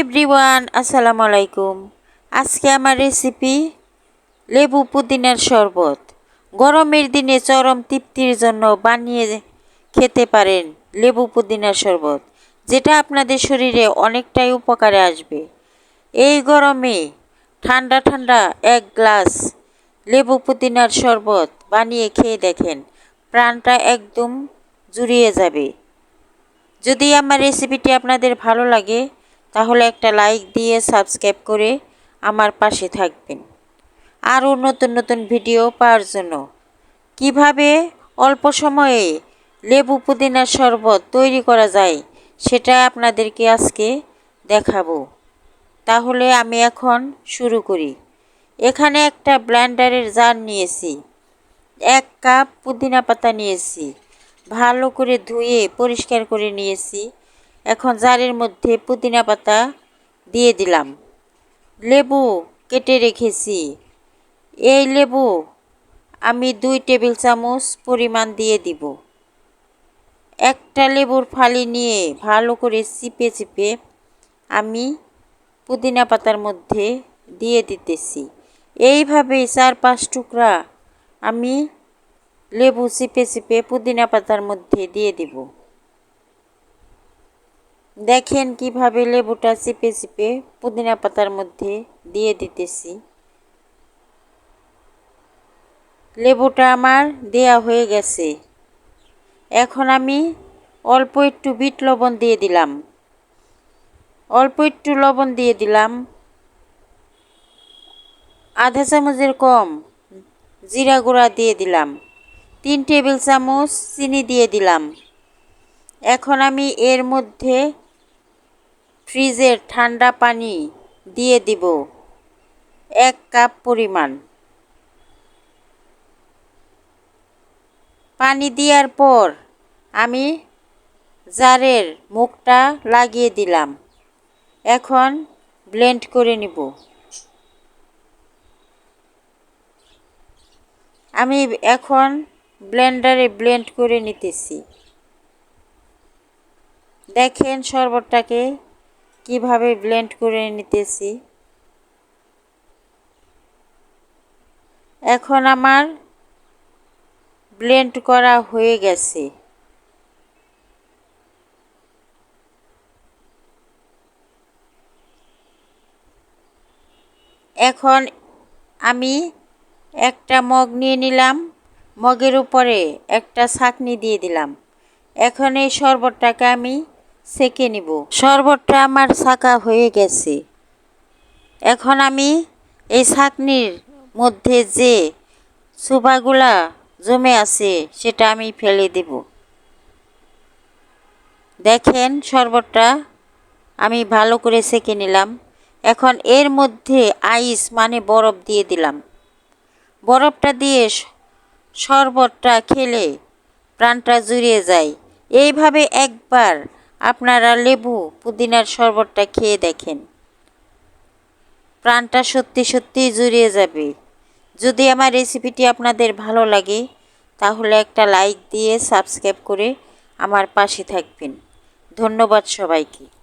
Everyone, আসসালামু আলাইকুম। আজকে আমার রেসিপি লেবু পুদিনার শরবত। গরমের দিনে চরম তৃপ্তির জন্য বানিয়ে খেতে পারেন লেবু পুদিনার শরবত, যেটা আপনাদের শরীরে অনেকটাই উপকারে আসবে। এই গরমে ঠান্ডা ঠান্ডা এক গ্লাস লেবু পুদিনার শরবত বানিয়ে খেয়ে দেখেন, প্রাণটা একদম জুড়িয়ে যাবে। যদি আমার রেসিপিটি আপনাদের ভালো লাগে তাহলে একটা লাইক দিয়ে সাবস্ক্রাইব করে আমার পাশে থাকবেন। আরও নতুন নতুন ভিডিও পাওয়ার জন্য। কীভাবে অল্প সময়ে লেবু পুদিনার শরবত তৈরি করা যায় সেটা আপনাদেরকে আজকে দেখাবো। তাহলে আমি এখন শুরু করি। এখানে একটা ব্লেন্ডারের জার নিয়েছি। এক কাপ পুদিনা পাতা নিয়েছি। ভালো করে ধুয়ে পরিষ্কার করে নিয়েছি। এখন জারের মধ্যে পুদিনা পাতা দিয়ে দিলাম। লেবু কেটে রেখেছি। এই লেবু আমি দুই টেবিল চামচ পরিমাণ দিয়ে দিব। একটা লেবুর ফালি নিয়ে ভালো করে চিপে চিপে আমি পুদিনা পাতার মধ্যে দিয়ে দিতেছি। এইভাবেই চার পাঁচ টুকরা আমি লেবু চিপে চিপে পুদিনা পাতার মধ্যে দিয়ে দিব। দেখেন কীভাবে লেবুটা চিপে চিপে পুদিনা পাতার মধ্যে দিয়ে দিতেছি। লেবুটা আমার দেয়া হয়ে গেছে। এখন আমি অল্প একটু বিট লবণ দিয়ে দিলাম। অল্প একটু লবণ দিয়ে দিলাম। আধা চামচের কম জিরা গুঁড়া দিয়ে দিলাম। তিন টেবিল চামচ চিনি দিয়ে দিলাম। এখন আমি এর মধ্যে ফ্রিজের ঠান্ডা পানি দিয়ে দিব। এক কাপ পরিমাণ। পানি দেওয়ার পর আমি জারের মুখটা লাগিয়ে দিলাম। এখন ব্লেন্ড করে নিব। আমি এখন ব্লেন্ডারে ব্লেন্ড করে নিতেছি। দেখেন শরবতটাকে কীভাবে ব্লেন্ড করে নিতেছি? এখন আমার ব্লেন্ড করা হয়ে গেছে। এখন আমি একটা মগ নিয়ে নিলাম, মগের উপরে একটা ছাকনি দিয়ে দিলাম। এখন এই শরবতটাকে আমি সেকে নিব। শরবতটা আমার ছাকা হয়ে গেছে। এখন আমি এই ছাকনির মধ্যে যে সুপাগুলা জমে আছে, সেটা আমি ফেলে দেব। দেখেন শরবতটা আমি ভালো করে সেকে নিলাম। এখন এর মধ্যে আইস মানে বরফ দিয়ে দিলাম। বরফটা দিয়ে শরবতটা খেলে প্রাণটা জুড়িয়ে যায়। এইভাবে একবার আপনারা লেবু পুদিনার শরবতটা খেয়ে দেখেন। প্রাণটা সত্যি সত্যি জুড়িয়ে যাবে। যদি আমার রেসিপিটি আপনাদের ভালো লাগে, তাহলে একটা লাইক দিয়ে সাবস্ক্রাইব করে আমার পাশে থাকবেন। ধন্যবাদ সবাইকে।